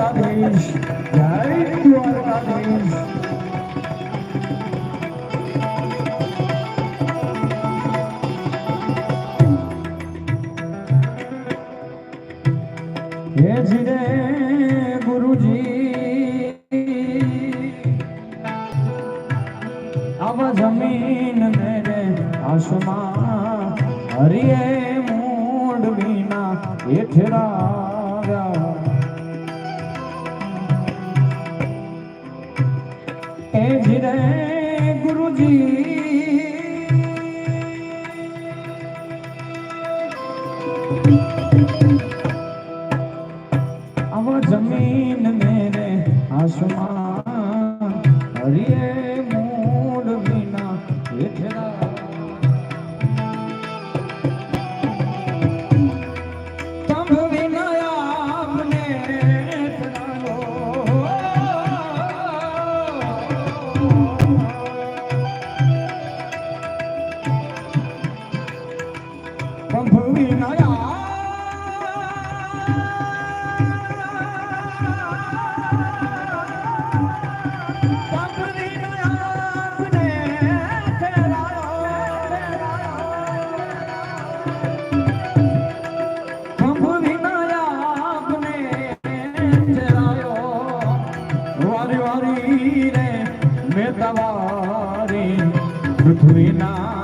દ્વારકાધીશ જય દ્વારકાધીશ જીરે ગુરુજી. આવા Krishna.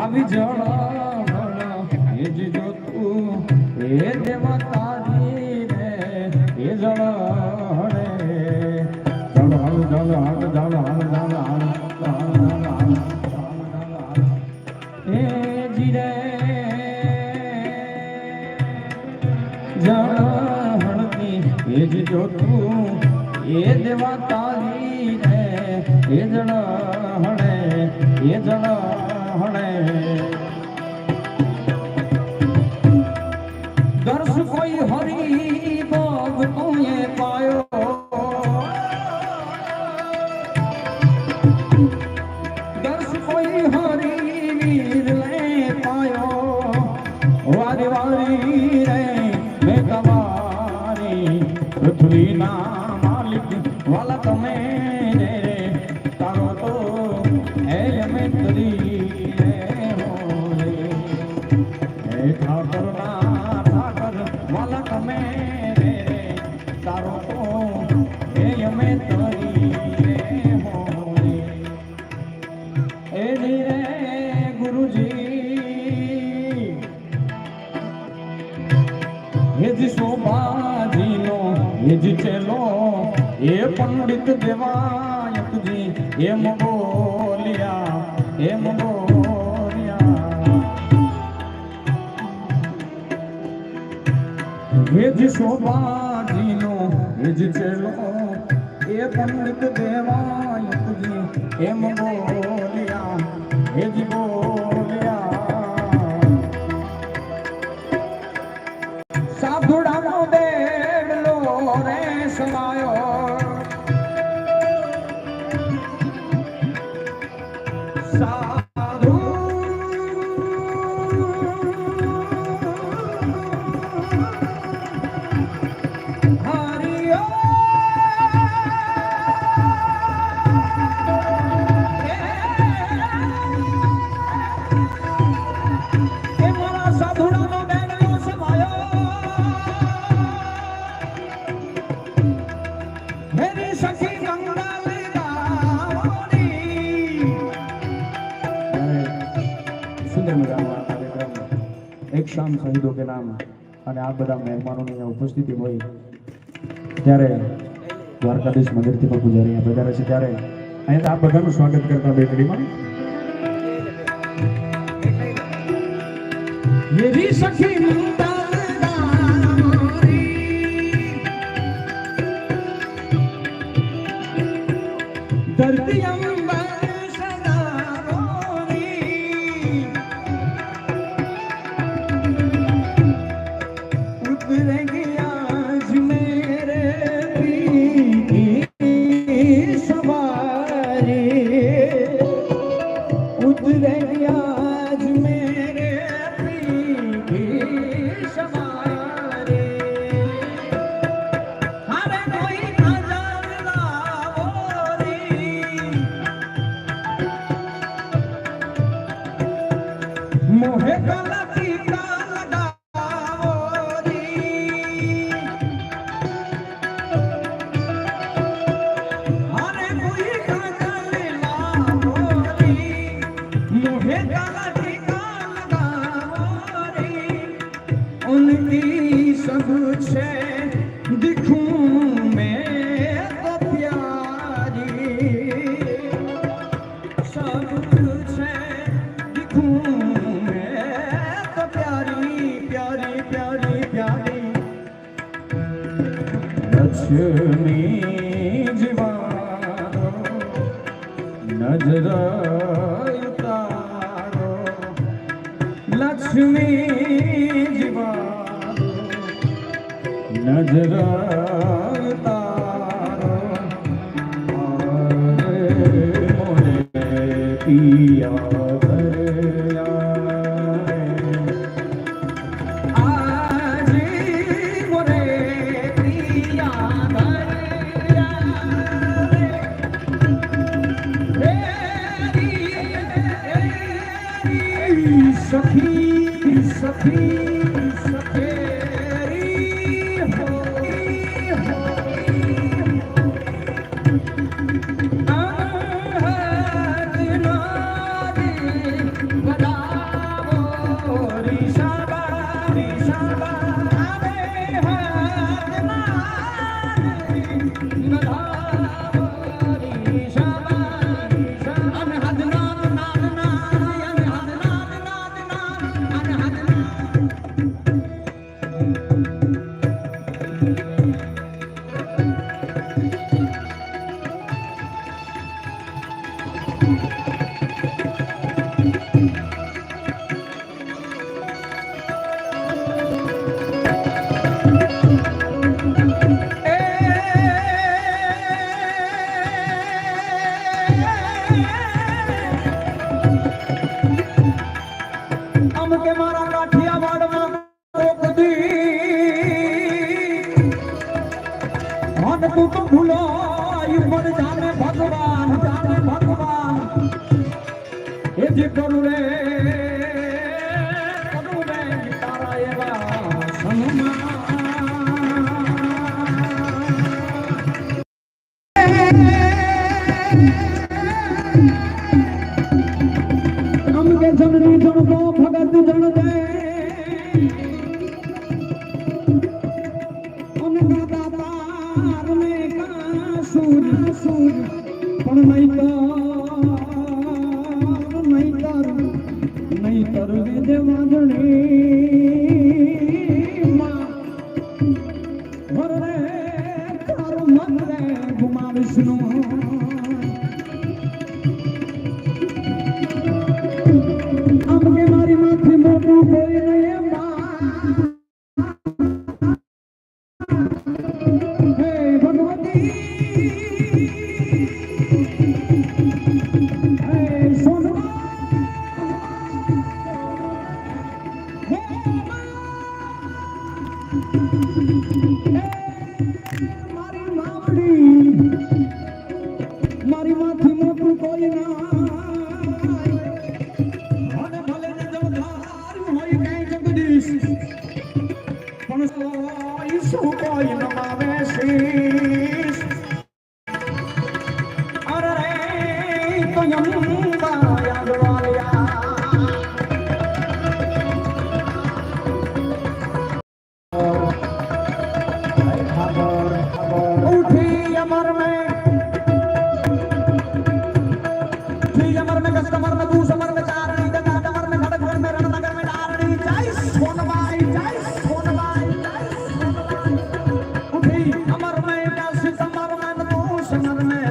આવી જળ એ જ જોતું, એ દેવા તારી રે, એ જળ જળ, હળ જળ હળ જળ હળ જળ હળ એ જ જોતું, એ દેવા તારી રે, એ જળ હળે એ જળ હળે દર્શ કોઈ હરી પંડિત દેવાયતજી એમ બોલ્યા એમ બોલ્યા. હેજ શોભાજીનો હેજ ચેલો, એ પંડિત દેવાયતજી એમ બોલ્યા. હેજ બોલ્યા તમામ શહીદો કે નામ અને આ બધા મહેમાનોની અહીંયા ઉપસ્થિતિ હોય, ત્યારે દ્વારકાધીશ મંદિરથી પણ પૂજારી અહીંયા બધા છે. ત્યારે અહીંયા આ બધાનું સ્વાગત કરતા બેકડીમાં યે সবার મુજમે જીવા નજર તારો મારે મોને પિયા सखी sabia તારું પણ નહીં તાર નહીં તારું નહીં તારું વેદે વાંધણી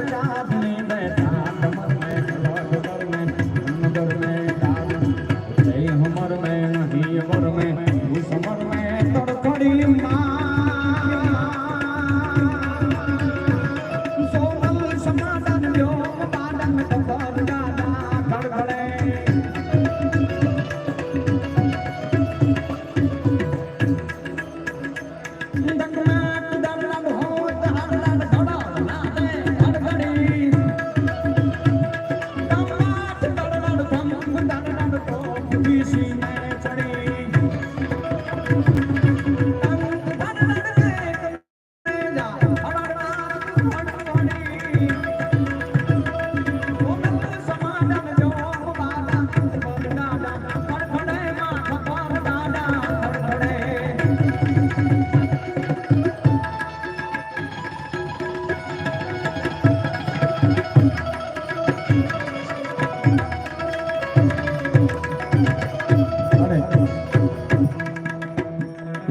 ಸದಾ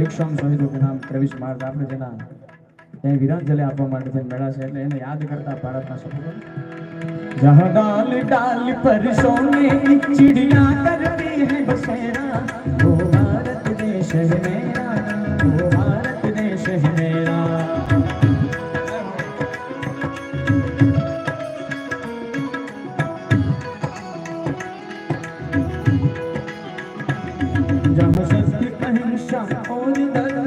सक्षम शहीदों के नाम प्रवेश मार्ग आपने जना ये विरांजले आप बंद से मेरा सेल ये याद करता पारा था सब जहाँ डाल डाल परिशोने चिड़िया करती है बसेरा वो भारत देश है मेरा वो भारत देश है मेरा जहाँ सत्य अहिंसा और धर्म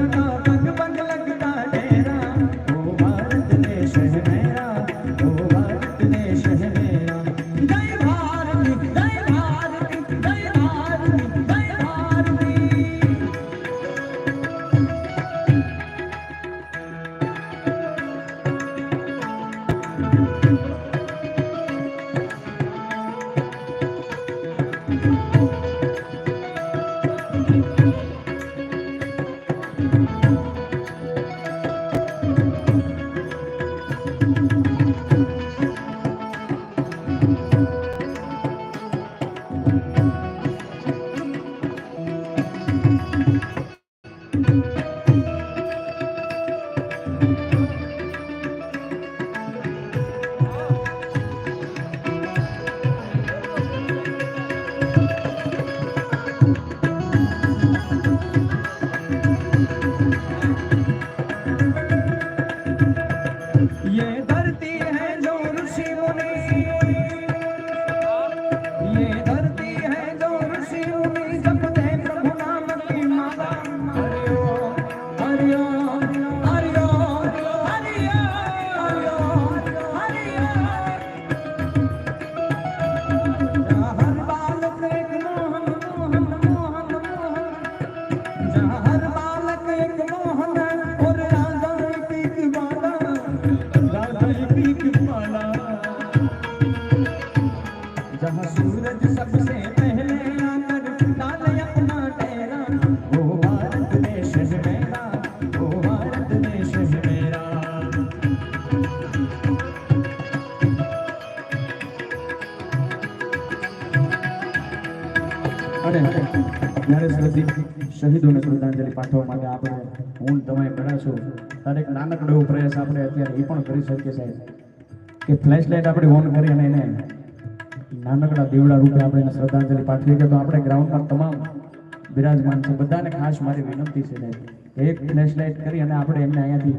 ત્યારે એક નાનકડો એવો પ્રયાસ આપણે અત્યારે એ પણ કરી શકીએ સાહેબ. કે ફ્લેશ લાઇટ આપણે ઓન કરી અને એને નાનકડા દેવડા રૂપે આપણે એને શ્રદ્ધાંજલિ પાઠવીએ કે તો આપણે ગ્રાઉન્ડમાં તમામ બિરાજમાન છે. બધાને ખાસ મારી વિનંતી છે સાહેબ. એક ફ્લેશ લાઇટ કરી અને આપણે એમને અહીંયાથી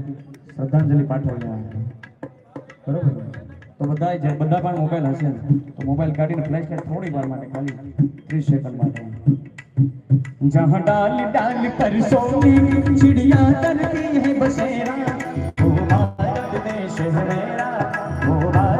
શ્રદ્ધાંજલિ પાઠવીએ બરોબર? તો બધા જે બધા પણ મોબાઈલ હશે તો મોબાઈલ કાઢીને ફ્લેશ લાઇટ થોડી વાર માટે ખાલી ત્રીસ સેકન્ડ માટે. जहाँ डाल डाल पर सोनी चिड़िया करती है बसेरा वो भारत देश है मेरा वो भारत